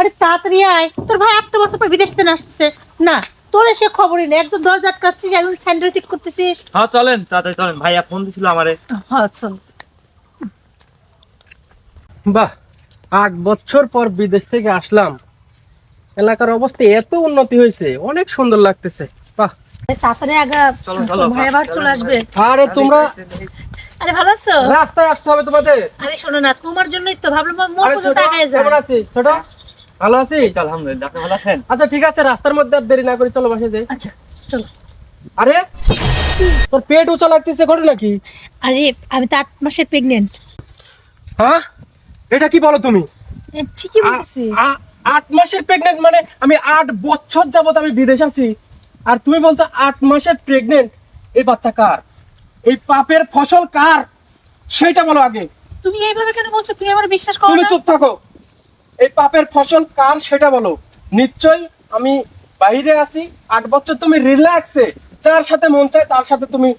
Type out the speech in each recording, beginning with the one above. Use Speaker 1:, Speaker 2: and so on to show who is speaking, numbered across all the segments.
Speaker 1: আরে তাড়াতাড়ি আয়। তোর ভাই একটা বছর পর বিদেশ থেকে আসতেছে। না তোর এসে খবরই নেই। একজন দরজা আটকাচ্ছিস একজন স্যান্ডেল ঠিক করতেছিস।
Speaker 2: হ্যাঁ চলেন তাড়াতাড়ি চলেন। ভাইয়া ফোন দিছিল আমারে।
Speaker 1: হ্যাঁ চল।
Speaker 3: বাহ আট বছর পর বিদেশ থেকে আসলাম। এলাকার অবস্থা এত উন্নতি হয়েছে অনেক সুন্দর লাগতেছে। বাহ।
Speaker 1: তাড়াতাড়ি আগা
Speaker 2: চলো, চলো।
Speaker 1: ভাই আবার চলে আসবে।
Speaker 3: আরে তোমরা
Speaker 1: আরে ভালো আছো?
Speaker 3: রাস্তায় আসতে হবে তোমাদের।
Speaker 1: আরে শোনো না তোমার জন্যই তো ভাবলাম মোর পর্যন্ত
Speaker 3: ছোট
Speaker 1: আগায় যা
Speaker 3: কেমন আছিস? ছোট? ভালো
Speaker 2: আছি? আলহামদুলিল্লাহ আপনি ভালো আছেন?
Speaker 3: আচ্ছা ঠিক আছে রাস্তার মধ্যে আর দেরি না করি চলো বাসে যাই।
Speaker 1: আচ্ছা চলো।
Speaker 3: আরে তোর পেট উঁচা লাগতেছে ঘটে নাকি?
Speaker 1: আরে আমি তো আট মাসের প্রেগনেন্ট
Speaker 3: হ্যাঁ? এটা কি বলো তুমি?
Speaker 1: ঠিকই বলছি।
Speaker 3: আট মাসের প্রেগনেন্ট মানে আমি আট বছর যাবত আমি বিদেশ আছি। আর তুমি বলছো আট মাসের প্রেগনেন্ট এই বাচ্চা কার? এই পাপের ফসল কার? সেটা বলো আগে।
Speaker 1: তুমি এইভাবে কেন বলছো? তুমি আমার বিশ্বাস করো
Speaker 3: তুমি চুপ থাকো। এই পাপের ফসল কার সেটা বলো? নিশ্চয়ই আমি বাইরে আছি আট বছর তুমি রিল্যাক্সে যার সাথে মন চায় তার সাথে তুমি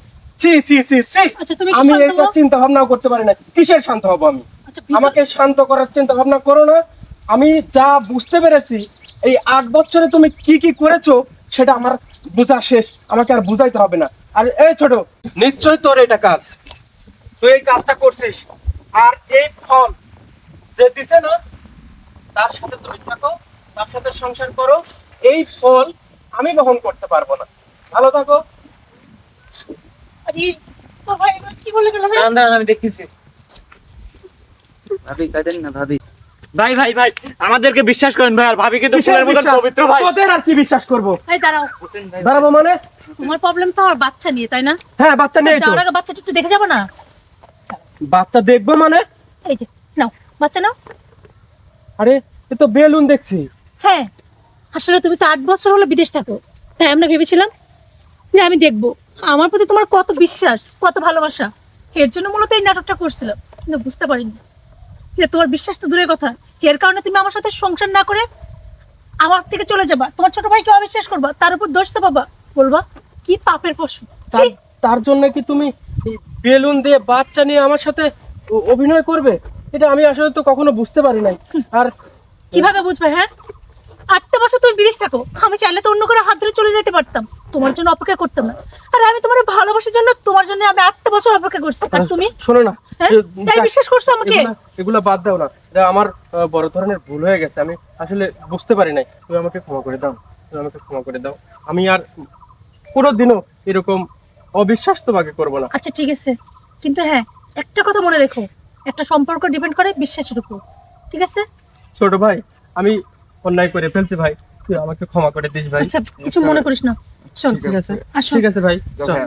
Speaker 3: চি চি চি চি
Speaker 1: আচ্ছা,
Speaker 3: আমি এটা চিন্তা ভাবনাও করতে পারি না। কিসের শান্ত হব আমি?
Speaker 1: আচ্ছা,
Speaker 3: আমাকে শান্ত করার চিন্তা ভাবনা করো না। আমি যা বুঝতে পেরেছি এই আট বছরে তুমি কি কি করেছ সেটা আমার বোঝা শেষ। আমাকে আর বুঝাইতে হবে না। আর এই ছোট নিশ্চয়ই তোর এটা কাজ। তুই এই কাজটা করছিস। আর এই ফল যে দিছে না তার সাথে তুমি থাকো তার সাথে সংসার করো এই ফল আমি বহন করতে পারব না। ভালো থাকো।
Speaker 1: আরে তোর ভাই এবার কি বলে গেল
Speaker 2: দাঁড়ান দাঁড়ান আমি দেখতেছি। ভাবি কাঁদেন না ভাবি। ভাই ভাই ভাই আমাদেরকে বিশ্বাস করেন ভাই আর ভাবি কিন্তু ফুলের মতন পবিত্র ভাই।
Speaker 3: তোদের আর কি বিশ্বাস করব?
Speaker 1: এই দাঁড়াও।
Speaker 3: দাঁড়াবো মানে?
Speaker 1: তোমার প্রবলেম তো আমার বাচ্চা নিয়ে তাই না?
Speaker 3: হ্যাঁ বাচ্চা নেই তো।
Speaker 1: যাওয়ার আগে বাচ্চাটা একটু দেখে যাব না?
Speaker 3: বাচ্চা দেখব মানে?
Speaker 1: এই যে নাও বাচ্চা নাও।
Speaker 3: আরে এ তো বেলুন দেখছি।
Speaker 1: হ্যাঁ আসলে তুমি তো আট বছর হলো বিদেশ থাকো তাই আমরা ভেবেছিলাম যে আমি দেখব। আমার প্রতি তোমার কত বিশ্বাস কত ভালোবাসা এর জন্য মূলত এই নাটকটা করছিলাম কিন্তু বুঝতে পারিনি। যে তোমার বিশ্বাস তো দূরের কথা এর কারণে তুমি আমার সাথে সংসার না করে আমার থেকে চলে যাবা। তোমার ছোট ভাইকে অবিশ্বাস করবা তার উপর দোষ পাবা বলবা কি পাপের পশু।
Speaker 3: তার জন্য কি তুমি বেলুন দিয়ে বাচ্চা নিয়ে আমার সাথে অভিনয় করবে? এটা আমি আসলে তো কখনো বুঝতে পারি নাই। আর
Speaker 1: কীভাবে বুঝবে হ্যাঁ? আটটা বছর তুমি বিদেশ থাকো আমি চাইলে তো অন্য করে হাত ধরে চলে যেতে পারতাম। তোমার জন্য অপেক্ষা করতাম না। আর আমি তোমার ভালোবাসার জন্য তোমার জন্য আমি আটটা বছর অপেক্ষা করছি। আর তুমি?
Speaker 3: শোনো না
Speaker 1: হ্যাঁ? তাই বিশ্বাস করছ আমাকে?
Speaker 3: এগুলা- বাদ দাও না। এটা আমার বড় ধরনের ভুল হয়ে গেছে। আমি আসলে বুঝতে পারি নাই। তুমি আমাকে ক্ষমা করে দাও। তুমি আমাকে ক্ষমা করে দাও। আমি আর কোনোদিনও এরকম অবিশ্বাস তোমাকে করব না।
Speaker 1: আচ্ছা ঠিক আছে। কিন্তু হ্যাঁ একটা কথা মনে রেখো। একটা সম্পর্ক ডিপেন্ড করে বিশ্বাসের উপর ঠিক আছে?
Speaker 3: ছোট ভাই আমি অন্যায় করে ফেলছি ভাই। তুই আমাকে ক্ষমা করে দিস ভাই।
Speaker 1: আচ্ছা কিছু মনে করিস না। চল
Speaker 3: ঠিক আছে।
Speaker 1: আসো।
Speaker 3: ঠিক আছে ভাই চল।